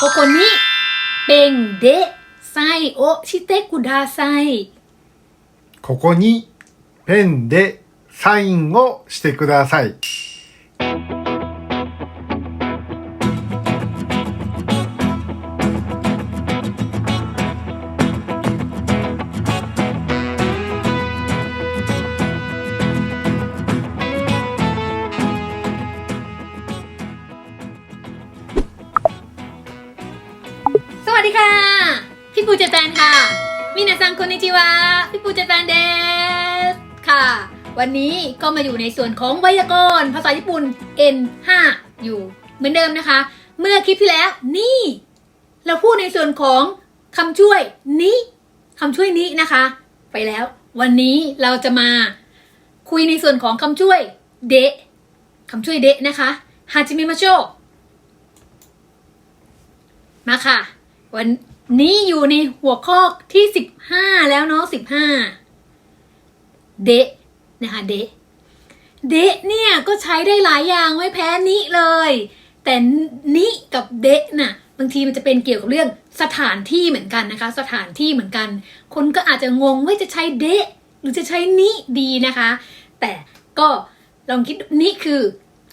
ここにペンでサインをしてください。ここにペンでサインをしてください。 วันนี้ก็มาอยู่ในส่วนของไวยากรณ์ภาษาญี่ปุ่น N5 อยู่เหมือนเดิมนะคะ เมื่อคลิปที่แล้วนี่ เราพูดในส่วนของคำช่วยนี้คำช่วยนี้นะคะ ไปแล้ว วันนี้เราจะมาคุยในส่วนของคำช่วยเดะคำช่วยเดะนะคะฮาจิมิมาโชมาค่ะ วันนี้อยู่ในหัวข้อที่ 15 แล้วเนาะ15 เดะนะคะเดะเดะเนี่ยก็ใช้ได้หลายอย่างไม่แพ้นิเลย แต่นิกับเดะน่ะบางทีมันจะเป็นเกี่ยวกับเรื่องสถานที่เหมือนกันนะคะ สถานที่เหมือนกัน คนก็อาจจะงงว่าจะใช้เดะหรือจะใช้นิดีนะคะ แต่ก็ลองคิดนี่คือ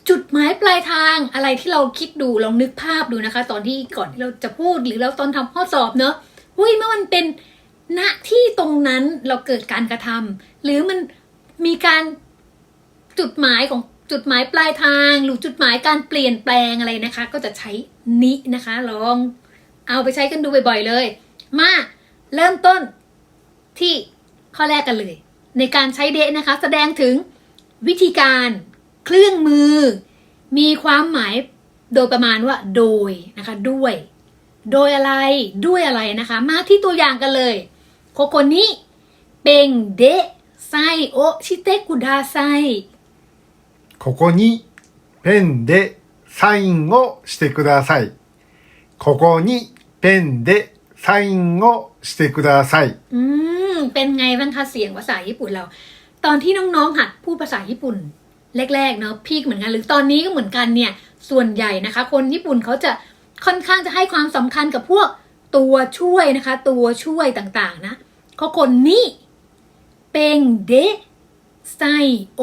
จุดหมายปลายทางอะไรที่เราคิดดูลองนึกภาพดูนะคะ ตอนที่ก่อนที่เราจะพูดหรือเราตอนทำข้อสอบเนอะเฮ้ยเมื่อมันเป็น ณที่ตรงนั้นเราเกิดการกระทำหรือมันมีการจุดหมายของจุดหมายปลายทาง หรือจุดหมายการเปลี่ยนแปลงอะไรนะคะ ก็จะใช้นินะคะ ลองเอาไปใช้กันดูบ่อยๆเลย มาเริ่มต้นที่ข้อแรกกันเลย ในการใช้เดะนะคะ แสดงถึงวิธีการเครื่องมือ มีความหมายโดยประมาณว่าโดยนะคะด้วย โดยอะไรด้วยอะไรนะคะ มาที่ตัวอย่างกันเลย โคโคนิเป็งเดะไซโอชิเตกุดาไซ ここにペンでサインをしてください。ここにペンでサインをしてください。 อืม เป็นไงบ้างคะเสียงภาษาญี่ปุ่นเรา ตอนที่น้องๆหัดพูดภาษาญี่ปุ่น แรกๆเนาะพี่ก็เหมือนกันหรือตอนนี้ก็เหมือนกันเนี่ย ส่วนใหญ่นะคะ คนญี่ปุ่นเขาจะค่อนข้างจะให้ความสำคัญกับพวกตัวช่วยนะคะ ตัวช่วยต่างๆนะ เขาคนนี้เป็งเดไซโอ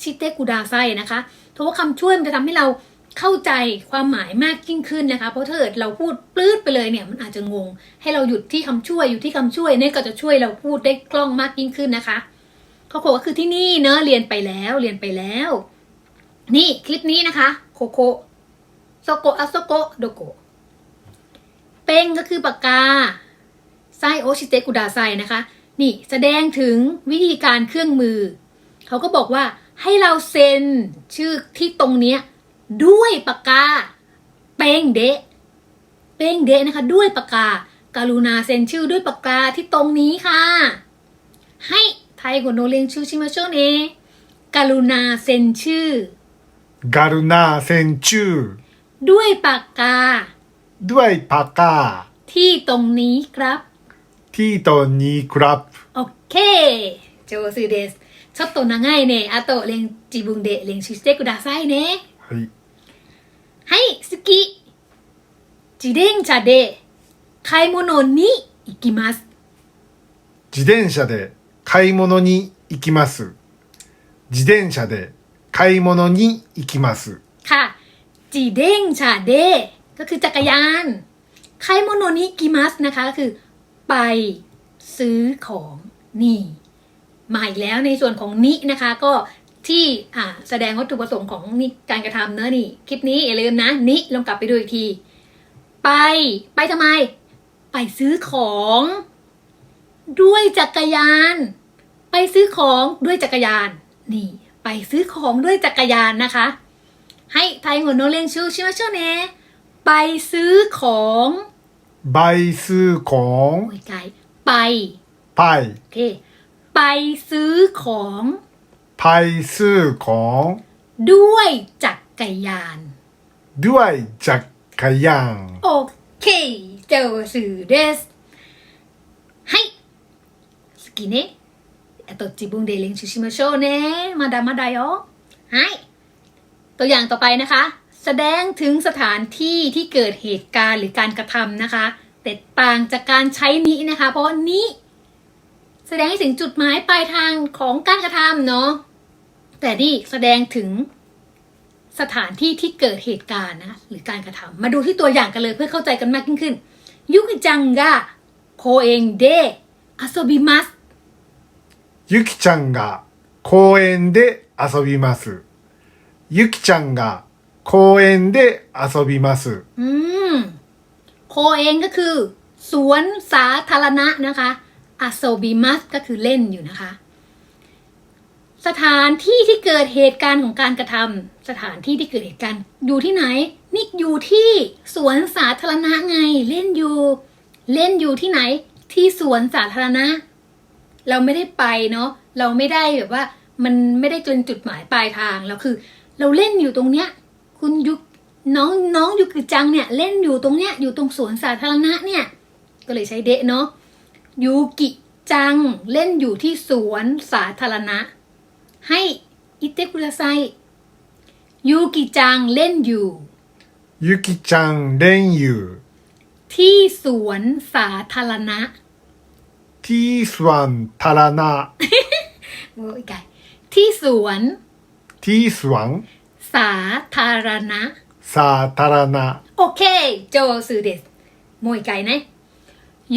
ชิเตกุดาไซนะคะเพราะว่าคำช่วยมันจะทำให้เราเข้าใจความหมายมากยิ่งขึ้นนะคะ เพราะถ้าเกิดเราพูดปลื้ดไปเลยเนี่ยมันอาจจะงง ให้เราหยุดที่คำช่วยอยู่ที่คำช่วยเนี่ยก็จะช่วยเราพูดได้คล่องมากยิ่งขึ้นนะคะเขาบอกว่าคือที่นี่เนอะเรียนไปแล้วเรียนไปแล้ว นี่คลิปนี้นะคะโคโคโซโกะอาโซโกะโดโกะเป้งก็คือปากกา ไซโอชิเตะกุดาไซนะคะ นี่แสดงถึงวิธีการเครื่องมือ เขาก็บอกว่าให้เราเซ็นชื่อที่ตรงเนี้ยด้วยปากกา เป้งเดะเป้งเดะนะคะ ด้วยปากกาการูนาเซ็นชื่อด้วยปากกาที่ตรงนี้ค่ะ ให้ไทยคนโนเลียนชื่อชิมาโชเนการูนาเซ็นชื่อการูนาเซ็นชื่อด้วยปากกา ด้วยปากกา ที่ตรงนี้ครับ ที่ตอนนี้ครับ โอเคโจซือเดสちょっと長いねあと練自分で練習してくださいねはい。はい好き自転車で買い物に行きます自転車で買い物に行きます。自転車で買い物に行きます。 ค่ะจีเด้งชาเดก็คือจักรยานไคโมโนนิกิมัสนะคะก็คือ ไปซื้อของนี่มาอีกแล้วในส่วนของนินะคะก็ที่อ่าแสดงวัตถุประสงค์ของนี่การกระทำเนอะนี่ คลิปนี้อย่าลืมนะนิลองกลับไปดูอีกที ไปไปทำไม ไปซื้อของ ด้วยจักรยาน ไปซื้อของด้วยจักรยาน นี่ ไปซื้อของด้วยจักรยานนะคะ ให้ไทยหัวโนเรียงชูชิมาโชเนไปซื้อของ ใบซื้อของไป ไปโอเค ไปซื้อของ ไปซื้อของด้วยจักรยาน ด้วยจักรยานโอเคเจ้าสื่อเดสให้สกินเนะตจิบุงเดลิงชิชิมาชเมาดามาดายอให้ตัวอย่างต่อไปนะคะ แสดงถึงสถานที่ที่เกิดเหตุการณ์หรือการกระทำนะคะ แต่ต่างจากการใช้นินะคะ เพราะว่านิแสดงให้ถึงจุดหมายปลายทางของการกระทำเนาะแต่นี่แสดงถึงสถานที่ที่เกิดเหตุการณ์นะหรือการกระทำมาดูที่ตัวอย่างกันเลยเพื่อเข้าใจกันมากยิ่งขึ้น ยุกิจังกะโคเองเดอาโซบิมัส ゆきちゃんが公園で遊びます。ゆきちゃんが 公園で遊びます。 อืม โคเองก็คือ สวนสาธารณะนะคะอาโซบิมัสก็คือเล่นอยู่นะคะ สถานที่ที่เกิดเหตุการณ์ของการกระทำสถานที่ที่เกิดเหตุการณ์อยู่ที่ไหน นี่อยู่ที่สวนสาธารณะไง เล่นอยู่ เล่นอยู่ที่ไหน ที่สวนสาธารณะ เราไม่ได้ไปเนาะเราไม่ได้แบบว่า มันไม่ได้จนจุดหมายปลายทางเราคือ เราเล่นอยู่ตรงเนี้ย คุณยุกน้องน้องยุกิจังเนี่ยเล่นอยู่ตรงเนี้ยอยู่ตรงสวนสาธารณะเนี่ย ก็เลยใช้เดะเนาะยูกิจังเล่นอยู่ที่สวนสาธารณะ ให้อิเตคุระไซยูกิจังเล่นอยู่ ยูกิจังเล่นอยู่ ที่สวนสาธารณะ ที่สวนทารณะโอ้ยไก่ที่สวน ที่สวน สาธารณะสาธารณะโอเคโจสือเดสมวยไก่นะ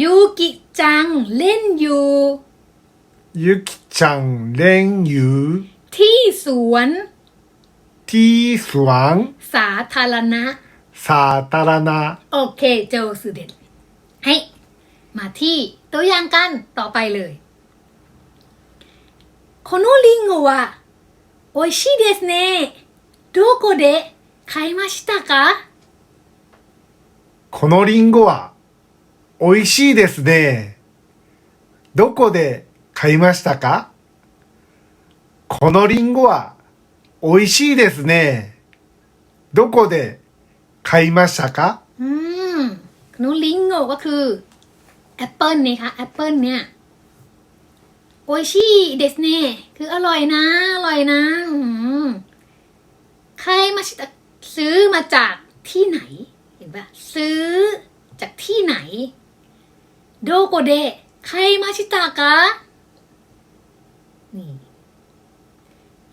ยูกิจังเล่นอยู่ยุกิจังเล่นอยู่ที่สวน ที่สวนสาธารณะสาธารณะโอเคโจสือเดสให้มาที่ตัวอย่างกันต่อไปเลยこのリンゴは美味しいですね。どこで買いましたかこのリンゴは美味しいですね。どこで買いましたかこのリンゴは美味しいですね。どこで買いましたか อืมโนลิงโงก็คือแอปเปิลนี่ค่ะแอปเปิลเนี่ยโอชิเดสเน่คืออร่อยนะ อร่อยนะอืม ใครมาชิตะซื้อมาจากที่ไหน เห็นปะซื้อจากที่ไหน โดโกเดะใครมาชิตะกะนี่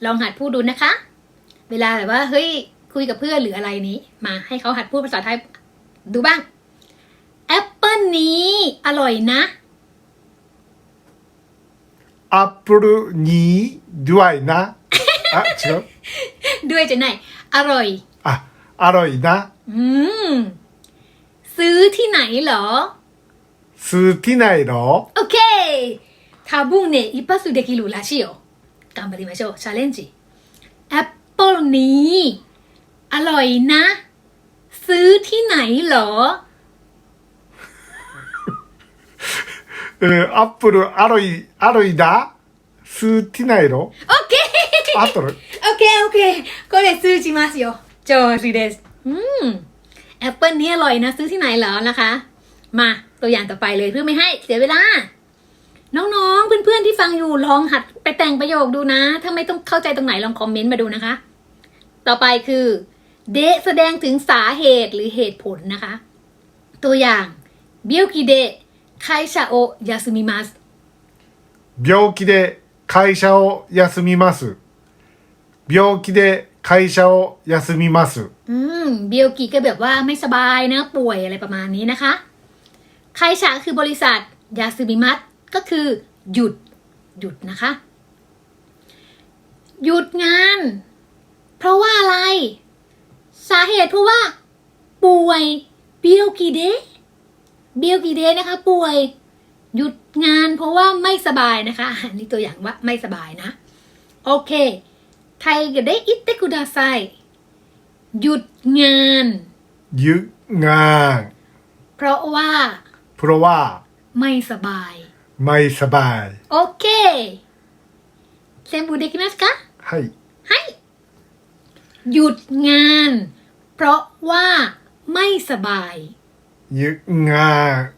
ลองหัดพูดดูนะคะ เวลาแบบว่า เฮ้ย คุยกับเพื่อนหรืออะไรนี้ มาให้เขาหัดพูดภาษาไทย ดูบ้าง แอปเปิลนี้ อร่อยนะ アップルにドワイな。 あ、違う ด้วยจะไหน อร่อย あ、アロイな。 อืม ซื้อที่ไหนเหรอ スーティナイロ โอเคทาบุงเนี่ยอิปัสุเดกิรุราชิโอ頑張りましょうチャレンジแอปเปิลนี้ อร่อยนะ ซื้อที่ไหนเหรอ うん、アップルアロイ、アロイだスーティナイロ โอเค アトル โอเค โอเค ก็เลยซื้อจิมาสิโอโจซิเดสอืมแอปเปิลนี้อร่อยนะ ซื้อที่ไหนเหรอนะคะ มาตัวอย่างต่อไปเลยเพื่อไม่ให้เสียเวลา น้องๆ เพื่อนๆที่ฟังอยู่ลองหัดไปแต่งประโยคดูนะ ถ้าไม่ต้องเข้าใจตรงไหนลองคอมเมนต์มาดูนะคะ ต่อไปคือ เดะแสดงถึงสาเหตุหรือเหตุผลนะคะ ตัวอย่างเบียวกิเดะไคชาโอยาสุมิมัส 病気で会社を休みます。 病気で会社を休みます。 อืมเบียวกิก็แบบว่าไม่สบายนะป่วยอะไรประมาณนี้นะคะไคชะคือบริษัท ยาซึมิมัตก็คือ หยุด หยุดนะคะ หยุดงาน เพราะว่าอะไร สาเหตุเพราะว่า ป่วยเบียวกิเดะเบียวกิเดะนะคะ ป่วย หยุดงานเพราะว่าไม่สบายนะคะอันนี้ตัวอย่างว่าไม่สบายนะ โอเค ไทยก็ได้อิตเตคุดาไซหยุดงาน ゆがん。 เพราะว่า プロは、 ไม่สบาย マイサバイ。 โอเคเซมบูเดกิมัสกะ はい。 ให้หยุดงาน เพราะว่าไม่สบาย ゆがん。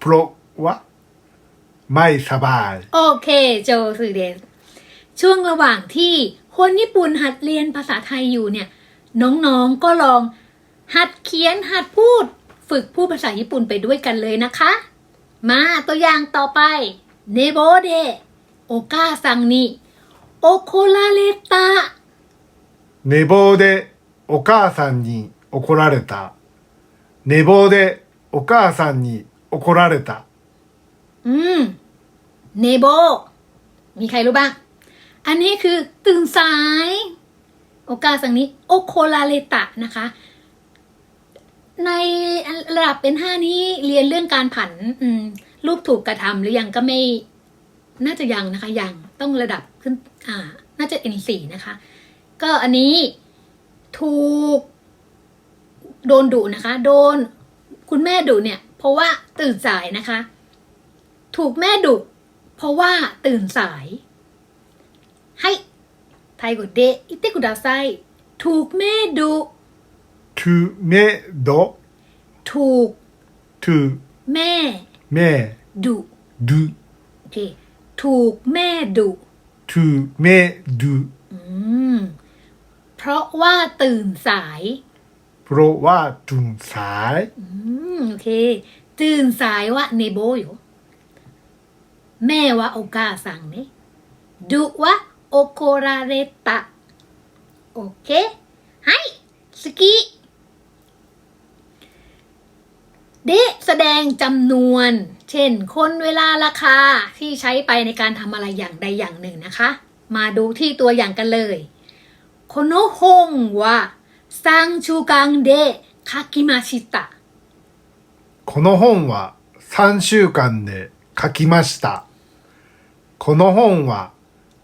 プロは、マイサバイ。 โอเค โจสุเดสช่วงระหว่างที่ คนญี่ปุ่นหัดเรียนภาษาไทยอยู่เนี่ย น้องๆก็ลองหัดเขียนหัดพูด ฝึกพูดภาษาญี่ปุ่นไปด้วยกันเลยนะคะ มาตัวอย่างต่อไปเนโบเดโอกาซังนิโอโคลาเลตะเนโบเดโอกาซังนิโอโคลาเลตะเนโบเดโอกาซังนิโอโคลาเลตะอืมเนโบมีใครรู้บ้าง อันนี้คือตื่นสาย โอกาสังนี้โอโคลาเลตะนะคะ ในระดับเป็นห้านี้เรียนเรื่องการผันอืรูปถูกกระทำหรือยังก็ไม่น่าจะยังนะคะ ยังต้องระดับขึ้น อ่า น่าจะ N4 นะคะ ก็อันนี้ถูก โดนดุนะคะ โดนคุณแม่ดุเนี่ย เพราะว่าตื่นสายนะคะ ถูกแม่ดุเพราะว่าตื่นสาย ให้ไทยกดเดอิเตกุดาไซถูกแม่ดุ とめど、 ถูก と แม่ め ดุ ど、 โอเค ถูกแม่ดุ とめど、 อืม เพราะว่าตื่นสาย プロはトゥンサイ。 อืม โอเค ตื่นสายว่าเนโบอยู่ แม่ว่าโอกาสั่งเนี่ยดุว่า โอโคราเรตะ โอเคให้สกิเดะแสดงจำนวน เช่น คนเวลาราคาที่ใช้ไปในการทำอะไรอย่างใดอย่างหนึ่งนะคะ มาดูที่ตัวอย่างกันเลยโคโนฮงว่าซังชูกังเดะคากิมาชิตะ この本は3週間で書きました。この本は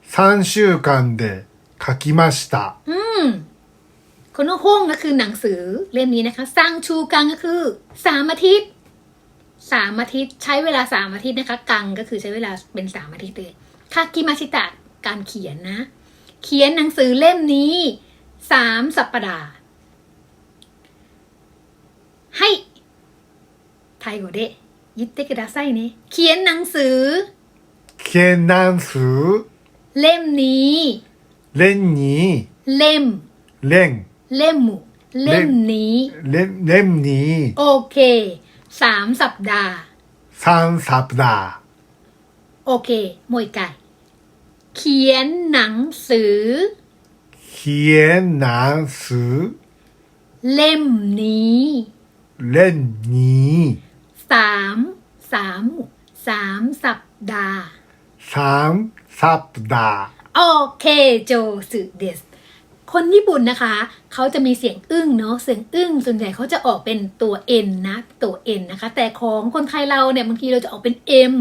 3週間で書きました。 อืมโคโนฮงก็คือหนังสือเล่มนี้นะคะซังชูกังก็คือสามอาทิตย์สามอาทิตย์ใช้เวลาสามอาทิตย์นะคะ กังก็คือใช้เวลาเป็นสามอาทิตย์เลยคากิมาชิตะการเขียนนะ เขียนหนังสือเล่มนี้สามสัปดาห์ ให้ไทยโกเดะยิตเตกดาไซเนะเขียนหนังสือ เล่มนี้ เล่มนี้เล่ม เล่มเล่มหมู่เล่มนี้ เล่มเล่มนี้โอเคสามสัปดาห์ สามสัปดาห์โอเคมวยไก่ เขียนหนังสือ เขียนหนังสือ เล่มนี้ เล่มนี้ สามสามสามสัปดาห์ สามสัปดาห์โอเคโจสึเดสคนญี่ปุ่นนะคะ เขาจะมีเสียงอึ้งเนาะเสียงอึ้งส่วนใหญ่เขาจะออกเป็นตัว N นะตัว N นะคะ แต่ของคนไทยเราเนี่ยบางทีเราจะออกเป็น M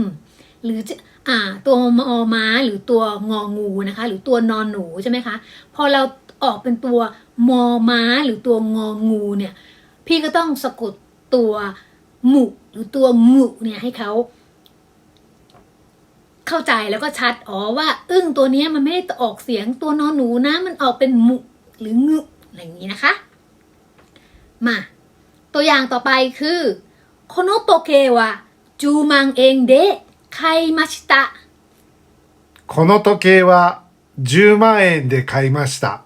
หรือจะอ่าตัวมอม้าหรือตัวงองูนะคะ หรือตัวนอนหนูใช่ไหมคะ พอเราออกเป็นตัวมอม้าหรือตัวงองูเนี่ย พี่ก็ต้องสะกดตัวหมุหรือตัวหมุเนี่ยให้เขา เข้าใจแล้วก็ชัด อ๋อว่า อึ้งตัวเนี้ยมันไม่ได้ออกเสียงตัวนอนหนูนะ มันออกเป็นหมุหรืองึอะไรอย่างนี้นะคะ มา ตัวอย่างต่อไปคือโคโนโตเกวะจูมังเองเดะไคมาชิตะ この時計は10万円で買いました。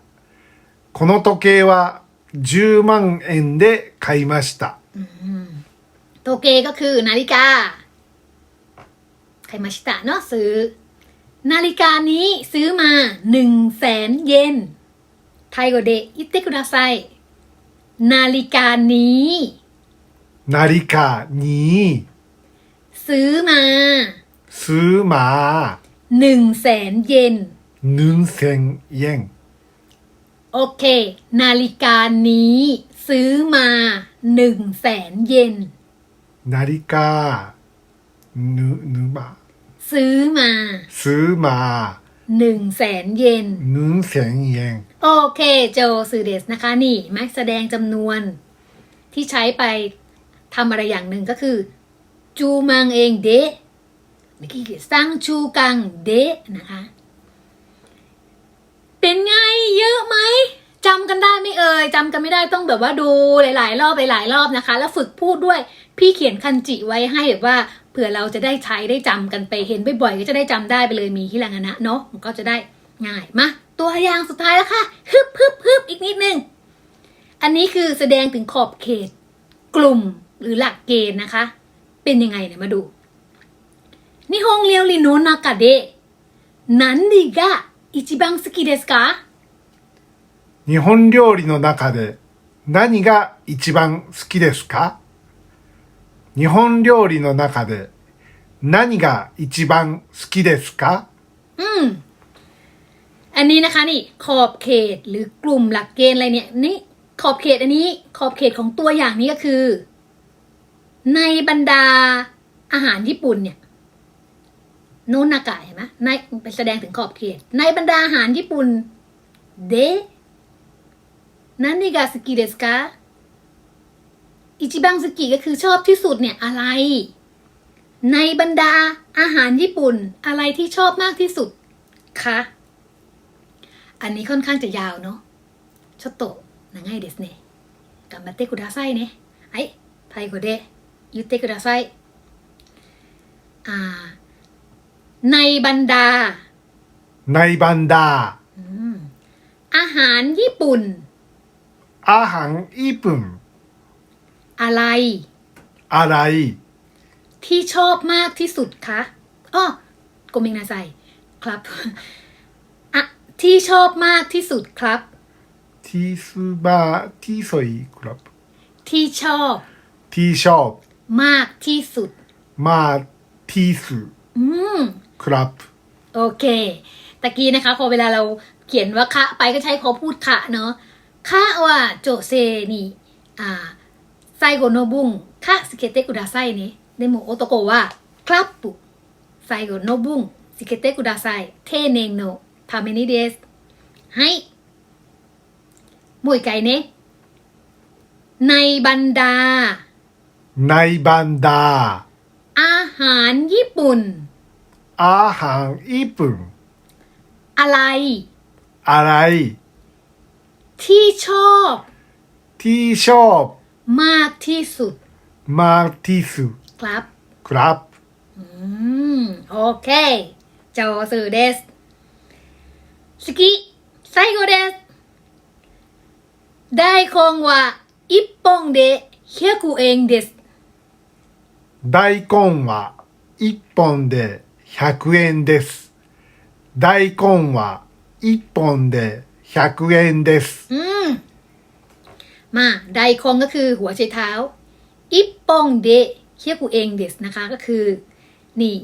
この時計は10万円で買いました。 โตเกก็คือนาฬิกา ไคมาชิตะเนาะซื้อ นาฬิกานี้ซื้อมาหนึ่งแสนเยนไทยกวเดอิเตกุดาไซนาฬิกานี้ นาฬิกานี้ ซื้อมา ซื้อมาหนึ่งแสนเยนหนึ่งแสนเยนโอเค นาฬิกานี้ ซื้อมาหนึ่งแสนเยนนาฬิกา นึนึบาซื้อมาซื้อมาหนึ่งแสนเยนหนึ่งแสนเยนโอเคโจสือเดสนะคะนี่แม็กแสดงจำนวน ที่ใช้ไปทำอะไรอย่างหนึ่งก็คือ จูมังเองเดะเมื่อกี้สั่งจูกังเดะนะคะ เป็นไงเยอะไหมจำกันได้ไม่เอ่ยจำกันไม่ได้ต้องแบบว่าดูหลาย ๆ รอบหลายๆรอบนะคะ แล้วฝึกพูดด้วย พี่เขียนคันจิไว้ให้แบบว่า ผื่อเราจะได้ใช้ได้จำกันไปเห็นบ่อยๆก็จะได้จำได้ไปเลยมีฮิรังานะเนาะมันก็จะได้ง่ายมาตัวอย่างสุดท้ายแล้วค่ะฮึบฮึบฮึบอีกนิดนึง อันนี้คือแสดงถึงขอบเขต กลุ่มหรือหลักเกณฑ์นะคะ เป็นยังไงเนี่ยมาดูนิฮงเรียวริโนนากาเดะนันดิกะอิจิบังสกิเดสกะ 日本料理の中で何が一番好きですか 日本料理の中で何が一番好きですか อืม อันนี้นะคะนี่ ขอบเขตหรือกลุ่มหลักเกณฑ์อะไรเนี่ย นี่ ขอบเขตอันนี้ ขอบเขตของตัวอย่างนี้ก็คือ ในบรรดาอาหารญี่ปุ่นเนี่ย โนนากะเห็นไหมในเป็นแสดงถึงขอบเขต ในบรรดาอาหารญี่ปุ่น เดนันนิกาสกิเดสกา อิจิบังสกิก็คือชอบที่สุดเนี่ยอะไร ในบรรดาอาหารญี่ปุ่น อะไรที่ชอบมากที่สุดคะ อันนี้ค่อนข้างจะยาวเนาะちょっと長いですね頑張ってくださいねはいタイ語で言ってくださいอ่า ในบรรดา ナイバンダ อืมอาหารญี่ปุ่น ー、アハンイプン、 อะไร อะไร ที่ชอบมากที่สุดคะอ้อโกมิงนาไซครับอะที่ชอบมากที่สุดครับ ที่สุบาที่สวยครับ ที่ชอบ ที่ชอบ มากที่สุด มากที่สุดอืมครับ โอเค ตะกี้นะคะ พอเวลาเราเขียนว่าคะ ไปก็ใช้ขอพูดคะเนาะคะว่าโจเซนี่อ่า ไซโกโนบุงคะสเกเตกุดาไซนี่でも男はクラップ最後の分つけてください丁寧のためにですはいもう一回ねในบรรดา ナイバンダ อาหารญี่ปุ่น ー、アハンイプン、 อะไร アライ、 ที่ชอบ ティショー มากที่สุด マーティス、 ครับ クラブ、 อืม โอเคโจสื่อเดสสกิไซโกเดสได้คงว่า一本で100円です大根は1本で100円です。大根は1本で100円です。 อืม มาไดคงก็คือหัวใช้เท้าอิปปองเดเคียกูเองเดสนะคะก็คือ นี่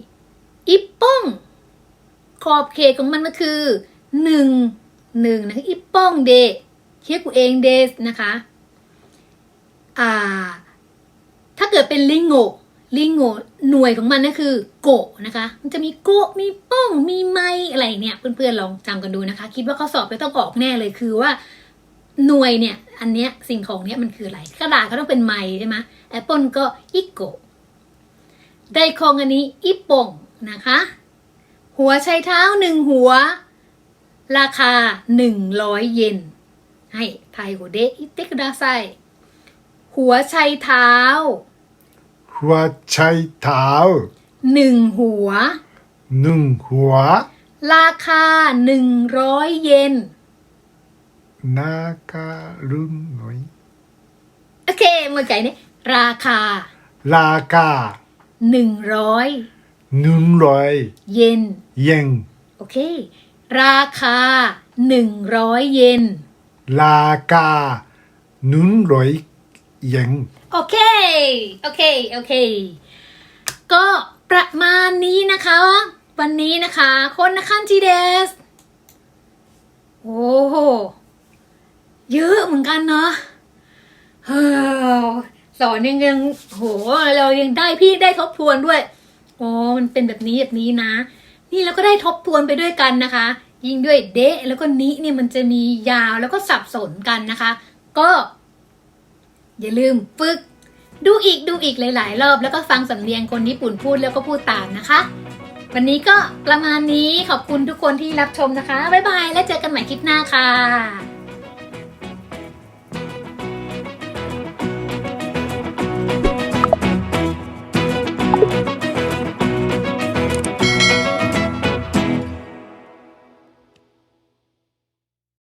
อิปปองขอบเขตของมันก็คือหนึ่งหนึ่งนะคะอิปปองเดเคียกูเองเดสนะคะอ่าถ้าเกิดเป็นลิงโงลิงโงหน่วยของมันก็คือโกะนะคะ มันจะมีโกะมีป้องมีไม้อะไรเนี่ยเพื่อนๆลองจำกันดูนะคะ คิดว่าข้อสอบจะต้องออกแน่เลยคือว่า หน่วยเนี่ยอันเนี้ยสิ่งของเนี้ยมันคืออะไรกระดาษก็ต้องเป็นไม้ใช่ไหมแอปเปิลก็อิโกไดคองอันนี้อิปงนะคะ หัวชายเท้าหนึ่งหัว ราคาหนึ่งร้อยเยนให้ไทยหัวเดอิเตกดาไซหัวชายเท้า หัวชายเท้าหนึ่งหัวหนึ่งหัว ราคาหนึ่งร้อยเยน นาคารุนน้อยโอเคมือไก่นี่ราคา ราคาหนึ่งร้อยหนึ่งร้อยเยนเยนโอเค ราคาหนึ่งร้อยเยนราคาหนึ่งร้อยเยนโอเค โอเค โอเค ก็ประมาณนี้นะคะ วันนี้นะคะ คนนะคันจีเดส โอ้ เยอะเหมือนกันเนาะเฮ้อสอนยังยังโหเรายังได้พี่ได้ทบทวนด้วยอ๋อมันเป็นแบบนี้แบบนี้นะ นี่เราก็ได้ทบทวนไปด้วยกันนะคะ ยิ่งด้วยเดะแล้วก็นิเนี่ยมันจะมียาวแล้วก็สับสนกันนะคะ ก็ อย่าลืมฝึก ดูอีกดูอีกหลาย ๆ รอบ แล้วก็ฟังสำเนียงคนญี่ปุ่นพูดแล้วก็พูดตามนะคะ วันนี้ก็ประมาณนี้ขอบคุณทุกคนที่รับชมนะคะบ๊ายบาย แล้วเจอกันใหม่คลิปหน้าค่ะ